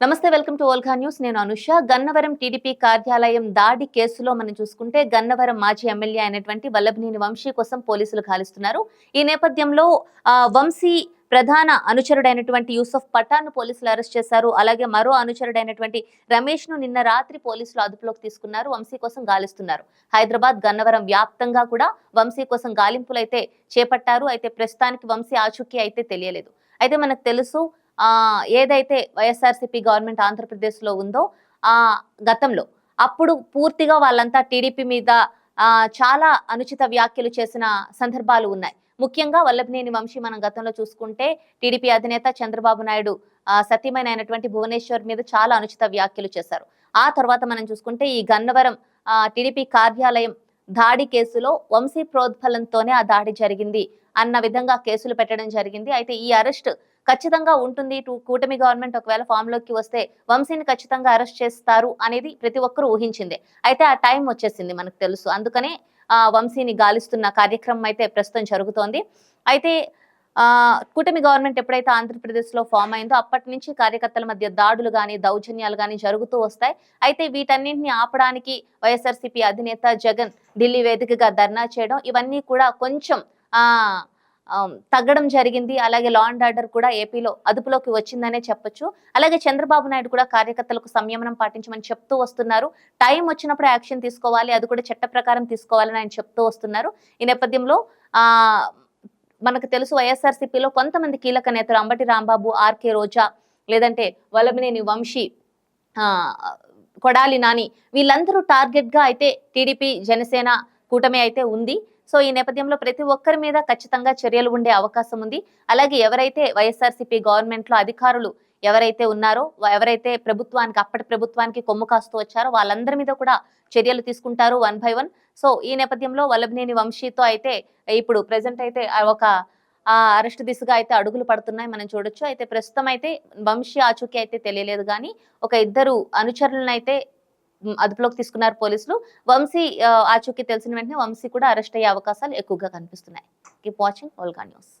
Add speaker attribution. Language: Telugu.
Speaker 1: నమస్తే వెల్కమ్ టు ఓల్గా న్యూస్. నేను అనుష. గన్నవరం టీడీపీ కార్యాలయం దాడి కేసులో మనం చూసుకుంటే గన్నవరం మాజీ ఎమ్మెల్యే అయినటువంటి వల్లభనేని వంశీ కోసం పోలీసులు గాలిస్తున్నారు. ఈ నేపథ్యంలో ఆ, వంశీ ప్రధాన అనుచరుడైనటువంటి యూసఫ్ పఠాన్ పోలీసులు అరెస్ట్ చేశారు. అలాగే మరో అనుచరుడైనటువంటి రమేష్ను నిన్న రాత్రి పోలీసులు అదుపులోకి తీసుకున్నారు. వంశీ కోసం గాలిస్తున్నారు. హైదరాబాద్ గన్నవరం వ్యాప్తంగా కూడా వంశీ కోసం గాలింపులు అయితే చేపట్టారు. అయితే ప్రస్తుతానికి వంశీ ఆచూకీ అయితే తెలియలేదు. అయితే మనకు తెలుసు ఏదైతే వైఎస్ఆర్సీపీ గవర్నమెంట్ ఆంధ్రప్రదేశ్లో ఉందో ఆ గతంలో. అప్పుడు పూర్తిగా వాళ్ళంతా టీడీపీ మీద చాలా అనుచిత వ్యాఖ్యలు చేసిన సందర్భాలు ఉన్నాయి. ముఖ్యంగా వల్లభనేని వంశీ మనం గతంలో చూసుకుంటే టీడీపీ అధినేత చంద్రబాబు నాయుడు ఆ సతీమైన అయినటువంటి భువనేశ్వర్ మీద చాలా అనుచిత వ్యాఖ్యలు చేశారు. ఆ తర్వాత మనం చూసుకుంటే ఈ గన్నవరం టీడీపీ కార్యాలయం దాడి కేసులో వంశీ ప్రోద్బలంతోనే ఆ దాడి జరిగింది. అన్న విధంగా కేసులు పెట్టడం జరిగింది. అయితే ఈ అరెస్ట్ ఖచ్చితంగా ఉంటుంది. కూటమి గవర్నమెంట్ ఒకవేళ ఫామ్లోకి వస్తే వంశీని ఖచ్చితంగా అరెస్ట్ చేస్తారు అనేది ప్రతి ఒక్కరూ ఊహించింది. అయితే ఆ టైం వచ్చేసింది మనకు తెలుసు. అందుకనే ఆ వంశీని గాలిస్తున్న కార్యక్రమం అయితే ప్రస్తుతం జరుగుతోంది. అయితే ఆ కూటమి గవర్నమెంట్ ఎప్పుడైతే ఆంధ్రప్రదేశ్లో ఫామ్ అయిందో అప్పటి నుంచి కార్యకర్తల మధ్య దాడులు కానీ దౌర్జన్యాలు కానీ జరుగుతూ వస్తాయి. అయితే వీటన్నింటిని ఆపడానికి వైఎస్ఆర్సీపీ అధినేత జగన్ ఢిల్లీ వేదికగా ధర్నా చేయడం ఇవన్నీ కూడా కొంచెం తగ్గడం జరిగింది. అలాగే లా అండ్ ఆర్డర్ కూడా ఏపీలో అదుపులోకి వచ్చిందనే చెప్పొచ్చు. అలాగే చంద్రబాబు నాయుడు కూడా కార్యకర్తలకు సంయమనం పాటించమని చెప్తూ వస్తున్నారు. టైం వచ్చినప్పుడు యాక్షన్ తీసుకోవాలి అది కూడా చట్ట ప్రకారం తీసుకోవాలని ఆయన చెప్తూ వస్తున్నారు. ఈ నేపథ్యంలో ఆ మనకు తెలుసు వైఎస్ఆర్సీపీలో కొంతమంది కీలక నేతలు అంబటి రాంబాబు ఆర్కే రోజా లేదంటే వల్లభనేని వంశీ కొడాలి నాని వీళ్ళందరూ టార్గెట్గా అయితే టీడీపీ జనసేన కూటమి అయితే ఉంది. సో ఈ నేపథ్యంలో ప్రతి ఒక్కరి మీద ఖచ్చితంగా చర్యలు ఉండే అవకాశం ఉంది. అలాగే ఎవరైతే వైఎస్ఆర్సీపీ గవర్నమెంట్లో అధికారులు ఎవరైతే ఉన్నారో ఎవరైతే ప్రభుత్వానికి అప్పటి ప్రభుత్వానికి కొమ్ము కాస్తూ వచ్చారో వాళ్ళందరి మీద కూడా చర్యలు తీసుకుంటారు వన్ బై వన్. సో ఈ నేపథ్యంలో వల్లభనేని వంశీతో అయితే ఇప్పుడు ప్రెసెంట్ అయితే ఒక అరెస్ట్ దిశగా అయితే అడుగులు పడుతున్నాయి మనం చూడొచ్చు. అయితే ప్రస్తుతం అయితే వంశీ ఆచూకీ అయితే తెలియలేదు కానీ ఒక ఇద్దరు అనుచరులను అయితే అదుపులోకి తీసుకున్నారు పోలీసులు. వంశీ ఆ, ఆచూకీ తెలిసిన వెంటనే వంశీ కూడా అరెస్ట్ అయ్యే అవకాశాలు ఎక్కువగా కనిపిస్తున్నాయి. Keep watching Olga news